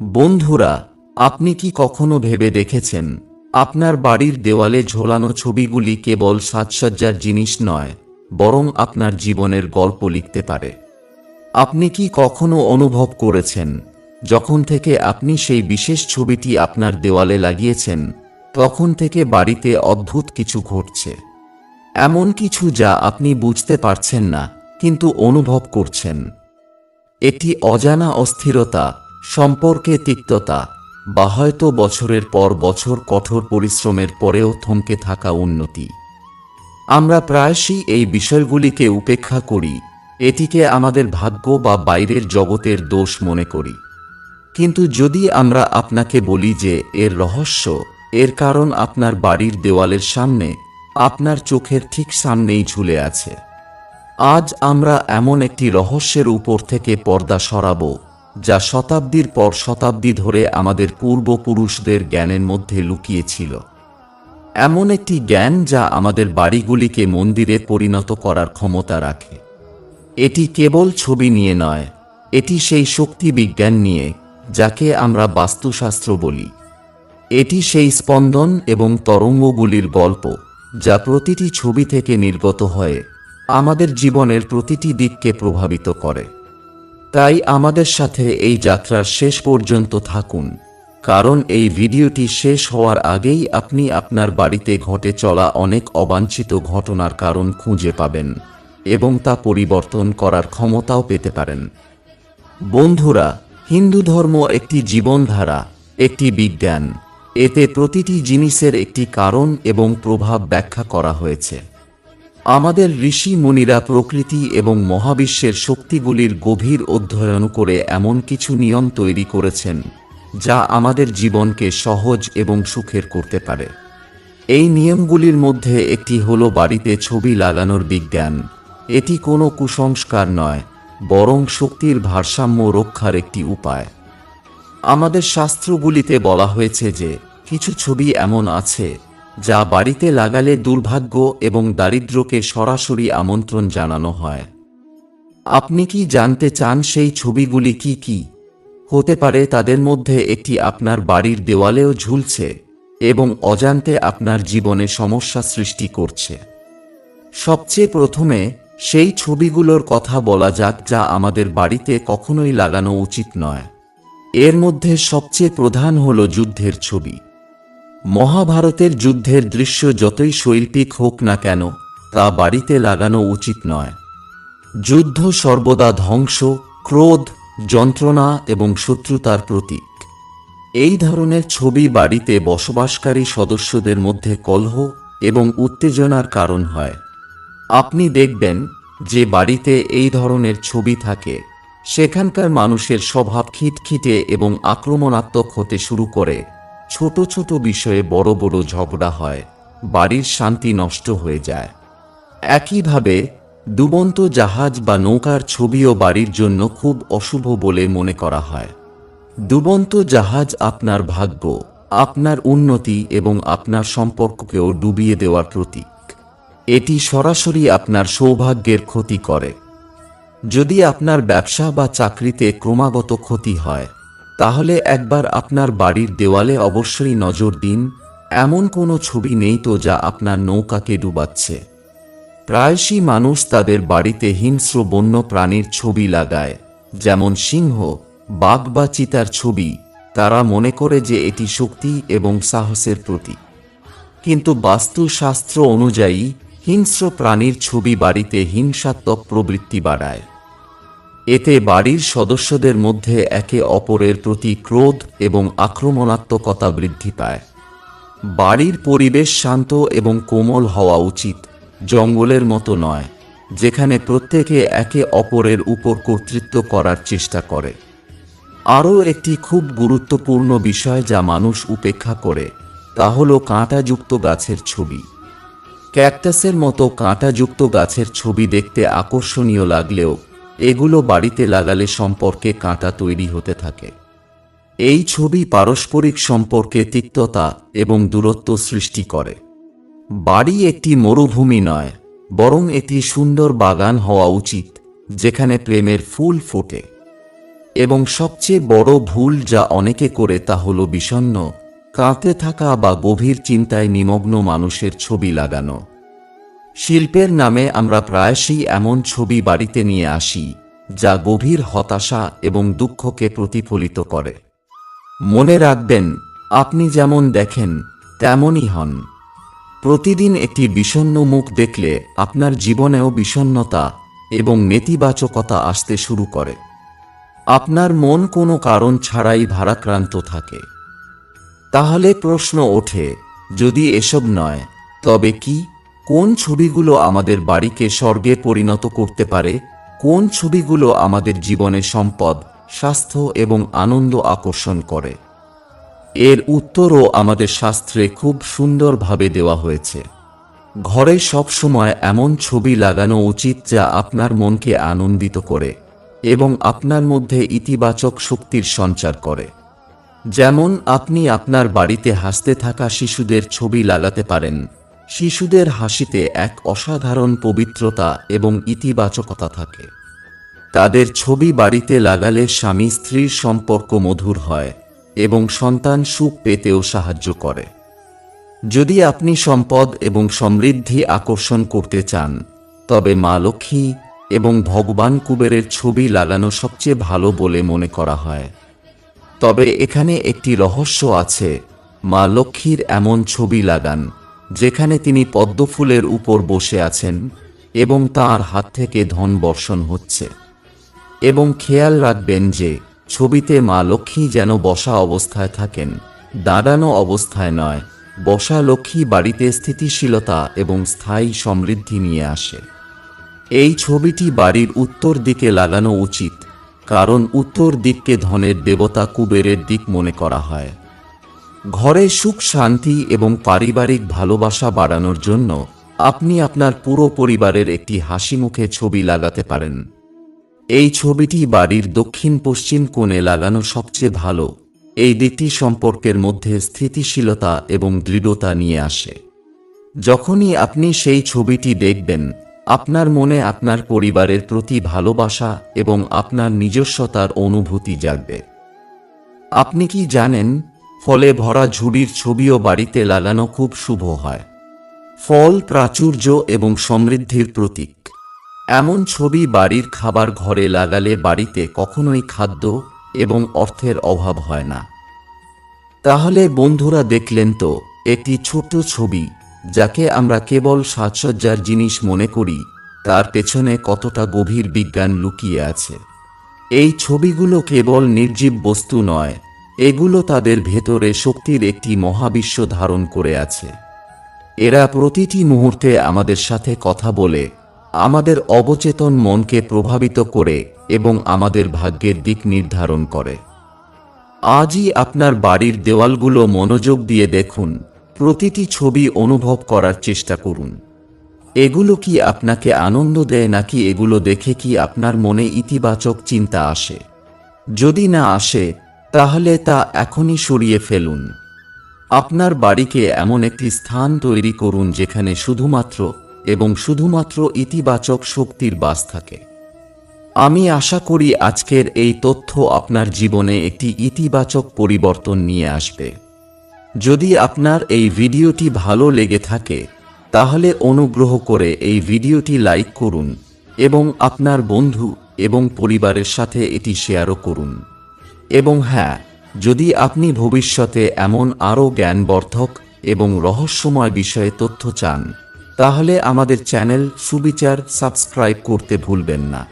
বন্ধুরা, আপনি কি কখনো ভেবে দেখেছেন, আপনার বাড়ির দেওয়ালে ঝোলানো ছবিগুলি কেবল সাজসজ্জার জিনিস নয়, বরং আপনার জীবনের গল্প লিখতে পারে? আপনি কি কখনো অনুভব করেছেন, যখন থেকে আপনি সেই বিশেষ ছবিটি আপনার দেওয়ালে লাগিয়েছেন, তখন থেকে বাড়িতে অদ্ভুত কিছু ঘটছে? এমন কিছু যা আপনি বুঝতে পারছেন না, কিন্তু অনুভব করছেন। এটি অজানা অস্থিরতা সম্পর্কে তিক্ততা, বা হয়তো বছরের পর বছর কঠোর পরিশ্রমের পরেও থমকে থাকা উন্নতি। আমরা প্রায়শই এই বিষয়গুলিকে উপেক্ষা করি, এটিকে আমাদের ভাগ্য বা বাইরের জগতের দোষ মনে করি। কিন্তু যদি আমরা আপনাকে বলি যে এর রহস্য, এর কারণ আপনার বাড়ির দেওয়ালের সামনে, আপনার চোখের ঠিক সামনেই ঝুলে আছে। আজ আমরা এমন একটি রহস্যের উপর থেকে পর্দা সরাবো যা শতাব্দীর পর শতাব্দী ধরে আমাদের পূর্বপুরুষদের জ্ঞানের মধ্যে লুকিয়েছিল। এমন একটি জ্ঞান যা আমাদের বাড়িগুলিকে মন্দিরে পরিণত করার ক্ষমতা রাখে। এটি কেবল ছবি নিয়ে নয়, এটি সেই শক্তি বিজ্ঞান নিয়ে, যাকে আমরা বাস্তুশাস্ত্র বলি। এটি সেই স্পন্দন এবং তরঙ্গগুলির গল্প যা প্রতিটি ছবি থেকে নির্গত হয়ে আমাদের জীবনের প্রতিটি দিককে প্রভাবিত করে। তাই আমাদের সাথে এই যাত্রার শেষ পর্যন্ত থাকুন। কারণ এই ভিডিওটি শেষ হওয়ার আগেই আপনি আপনার বাড়িতে ঘটে চলা অনেক অবাঞ্ছিত ঘটনার কারণ খুঁজে পাবেন এবং তা পরিবর্তন করার ক্ষমতাও পেতে পারেন। বন্ধুরা, হিন্দু ধর্ম একটি জীবনধারা, একটি বিজ্ঞান। এতে প্রতিটি জিনিসের একটি কারণ এবং প্রভাব ব্যাখ্যা করা হয়েছে। আমাদের ঋষি মুনিরা প্রকৃতি এবং মহাবিশ্বের শক্তিগুলির গভীর অধ্যয়ন করে এমন কিছু নিয়ম তৈরি করেছেন, যা আমাদের জীবনকে সহজ এবং সুখের করতে পারে। এই নিয়মগুলির মধ্যে একটি হলো বাড়িতে ছবি লাগানোর বিজ্ঞান। এটি কোনো কুসংস্কার নয়, বরং শক্তির ভারসাম্য রক্ষার একটি উপায়। আমাদের শাস্ত্রগুলিতে বলা হয়েছে যে, কিছু ছবি এমন আছে যা বাড়িতে লাগালে দুর্ভাগ্য এবং দারিদ্র্যকে সরাসরি আমন্ত্রণ জানানো হয়। আপনি কি জানতে চান সেই ছবিগুলি কি কি? হতে পারে তাদের মধ্যে একটি আপনার বাড়ির দেওয়ালেও ঝুলছে এবং অজান্তে আপনার জীবনে সমস্যা সৃষ্টি করছে। সবচেয়ে প্রথমে, সেই ছবিগুলোর কথা বলা যাক যা আমাদের বাড়িতে কখনোই লাগানো উচিত নয়। এর মধ্যে সবচেয়ে প্রধান হল যুদ্ধের ছবি। মহাভারতের যুদ্ধের দৃশ্য যতই শৈল্পিক হোক না কেন, তা বাড়িতে লাগানো উচিত নয়। যুদ্ধ সর্বদা ধ্বংস, ক্রোধ, যন্ত্রণা এবং শত্রুতার প্রতীক। এই ধরনের ছবি বাড়িতে বসবাসকারী সদস্যদের মধ্যে কলহ এবং উত্তেজনার কারণ হয়। আপনি দেখবেন যে বাড়িতে এই ধরনের ছবি থাকে। সেখানকার মানুষের স্বভাব খিটখিটে এবং আক্রমণাত্মক হতে শুরু করে। ছোট ছোট বিষয়ে বড় বড় ঝগড়া হয়, বাড়ির শান্তি নষ্ট হয়ে যায়। একইভাবে ডুবন্ত জাহাজ বা নৌকার ছবিও বাড়ির জন্য খুব অশুভ বলে মনে করা হয়। ডুবন্ত জাহাজ আপনার ভাগ্য, আপনার উন্নতি এবং আপনার সম্পর্ককেও ডুবিয়ে দেওয়ার প্রতীক। এটি সরাসরি আপনার সৌভাগ্যের ক্ষতি করে। যদি আপনার ব্যবসা বা চাকরিতে ক্রমাগত ক্ষতি হয় তাহলে একবার আপনার বাড়ির দেওয়ালে অবশ্যই নজর দিন, এমন কোনো ছবি নেই তো যা আপনার নৌকাকে ডুবাচ্ছে। প্রায়শই মানুষ তাদের বাড়িতে হিংস্র বন্য প্রাণীর ছবি লাগায়, যেমন সিংহ, বাঘ বা চিতার ছবি, তারা মনে করে যে এটি শক্তি এবং সাহসের প্রতীক। কিন্তু বাস্তুশাস্ত্র অনুযায়ী হিংস্র প্রাণীর ছবি বাড়িতে হিংসাত্মক প্রবৃত্তি বাড়ায়। এতে বাড়ির সদস্যদের মধ্যে একে অপরের প্রতি ক্রোধ এবং আক্রমণাত্মকতা বৃদ্ধি পায়। বাড়ির পরিবেশ শান্ত এবং কোমল হওয়া উচিত, জঙ্গলের মতো নয়, যেখানে প্রত্যেকে একে অপরের উপর কর্তৃত্ব করার চেষ্টা করে। আরও একটি খুব গুরুত্বপূর্ণ বিষয় যা মানুষ উপেক্ষা করে, তা হল কাঁটাযুক্ত গাছের ছবি। ক্যাকটাসের মতো কাঁটাযুক্ত গাছের ছবি দেখতে আকর্ষণীয় লাগলেও এগুলো বাড়িতে লাগালে সম্পর্কে কাঁটা তৈরি হতে থাকে। এই ছবি পারস্পরিক সম্পর্কে তিক্ততা এবং দূরত্ব সৃষ্টি করে। বাড়ি একটি মরুভূমি নয়, বরং এটি সুন্দর বাগান হওয়া উচিত, যেখানে প্রেমের ফুল ফোটে। এবং সবচেয়ে বড় ভুল যা অনেকে করে তা হল বিষণ্ণ, কাঁতে থাকা বা গভীর চিন্তায় নিমগ্ন মানুষের ছবি লাগানো। শিল্পের নামে আমরা প্রায়শই এমন ছবি বাড়িতে নিয়ে আসি, যা গভীর হতাশা এবং দুঃখকে প্রতিফলিত করে। মনে রাখবেন, আপনি যেমন দেখেন, তেমনই হন। প্রতিদিন একটি বিষণ্ণ মুখ দেখলে আপনার জীবনেও বিষণ্ণতা এবং নেতিবাচকতা আসতে শুরু করে। আপনার মন কোনো কারণ ছাড়াই ভারাক্রান্ত থাকে। তাহলে প্রশ্ন ওঠে, যদি এসব নয়, তবে কি? কোন ছবিগুলো আমাদের বাড়িকে স্বর্গে পরিণত করতে পারে? কোন ছবিগুলো আমাদের জীবনে সম্পদ, স্বাস্থ্য এবং আনন্দ আকর্ষণ করে? এর উত্তরও আমাদের শাস্ত্রে খুব সুন্দরভাবে দেওয়া হয়েছে। ঘরে সবসময় এমন ছবি লাগানো উচিত যা আপনার মনকে আনন্দিত করে এবং আপনার মধ্যে ইতিবাচক শক্তির সঞ্চার করে। যেমন আপনি আপনার বাড়িতে হাসতে থাকা শিশুদের ছবি লাগাতে পারেন। শিশুদের হাসিতে এক অসাধারণ পবিত্রতা এবং ইতিবাচকতা থাকে। তাদের ছবি বাড়িতে লাগালে স্বামী স্ত্রীর সম্পর্ক মধুর হয় এবং সন্তান সুখ পেতেও সাহায্য করে। যদি আপনি সম্পদ এবং সমৃদ্ধি আকর্ষণ করতে চান, তবে মা লক্ষ্মী এবং ভগবান কুবেরের ছবি লাগানো সবচেয়ে ভালো বলে মনে করা হয়। তবে এখানে একটি রহস্য আছে, মা লক্ষ্মীর এমন ছবি লাগান। যেখানে তিনি পদ্মফুলের উপর বসে আছেন এবং তার হাত থেকে ধন বর্ষণ হচ্ছে। এবং খেয়াল রাখবেন যে ছবিতে মা লক্ষ্মী যেন বসা অবস্থায় থাকেন, দাঁড়ানো অবস্থায় নয়, বসা লক্ষ্মী বাড়িতে স্থিতিশীলতা এবং স্থায়ী সমৃদ্ধি নিয়ে আসে। এই ছবিটি বাড়ির উত্তর দিকে লাগানো উচিত, কারণ উত্তর দিককে ধনের দেবতা কুবেরের দিক মনে করা হয়। ঘরে সুখ, শান্তি এবং পারিবারিক ভালোবাসা বাড়ানোর জন্য আপনি আপনার পুরো পরিবারের একটি হাসি মুখে ছবি লাগাতে পারেন। এই ছবিটি বাড়ির দক্ষিণ পশ্চিম কোণে লাগানো সবচেয়ে ভালো। এই দিকটি সম্পর্কের মধ্যে স্থিতিশীলতা এবং দৃঢ়তা নিয়ে আসে। যখনই আপনি সেই ছবিটি দেখবেন, আপনার মনে আপনার পরিবারের প্রতি ভালোবাসা এবং আপনার নিজস্বতার অনুভূতি জাগবে। আপনি কি জানেন ফলে ভরা ঝুড়ির ছবিও বাড়িতে লাগানো খুব শুভ হয়। ফল, প্রাচুর্য এবং সমৃদ্ধির প্রতীক। এমন ছবি বাড়ির খাবার ঘরে লাগালে বাড়িতে কখনোই খাদ্য এবং অর্থের অভাব হয় না। তাহলে বন্ধুরা দেখলেন তো, একটি ছোট ছবি, যাকে আমরা কেবল সাজসজ্জার জিনিস মনে করি, তার পেছনে কতটা গভীর বিজ্ঞান লুকিয়ে আছে। এই ছবিগুলো কেবল নির্জীব বস্তু নয় এগুলো তাদের ভেতরে শক্তির একটি মহাবিশ্ব ধারণ করে আছে। এরা প্রতিটি মুহূর্তে আমাদের সাথে কথা বলে, আমাদের অবচেতন মনকে প্রভাবিত করে এবং আমাদের ভাগ্যের দিক নির্ধারণ করে। আজই আপনার বাড়ির দেওয়ালগুলো মনোযোগ দিয়ে দেখুন, প্রতিটি ছবি অনুভব করার চেষ্টা করুন। এগুলো কি আপনাকে আনন্দ দেয় নাকি এগুলো দেখে কি আপনার মনে ইতিবাচক চিন্তা আসে? যদি না আসে তাহলে তা এখনই সরিয়ে ফেলুন। আপনার বাড়িকে এমন একটি স্থান তৈরি করুন যেখানে শুধুমাত্র এবং শুধুমাত্র ইতিবাচক শক্তির বাস থাকে। আমি আশা করি আজকের এই তথ্য আপনার জীবনে একটি ইতিবাচক পরিবর্তন নিয়ে আসবে। যদি আপনার এই ভিডিওটি ভালো লেগে থাকে, তাহলে অনুগ্রহ করে এই ভিডিওটি লাইক করুন এবং আপনার বন্ধু এবং পরিবারের সাথে এটি শেয়ারও করুন। এবং হ্যাঁ যদি আপনি ভবিষ্যতে এমন আরও জ্ঞানবর্ধক এবং রহস্যময় বিষয়ে তথ্য চান, তাহলে আমাদের চ্যানেল সুবিচার সাবস্ক্রাইব করতে ভুলবেন না।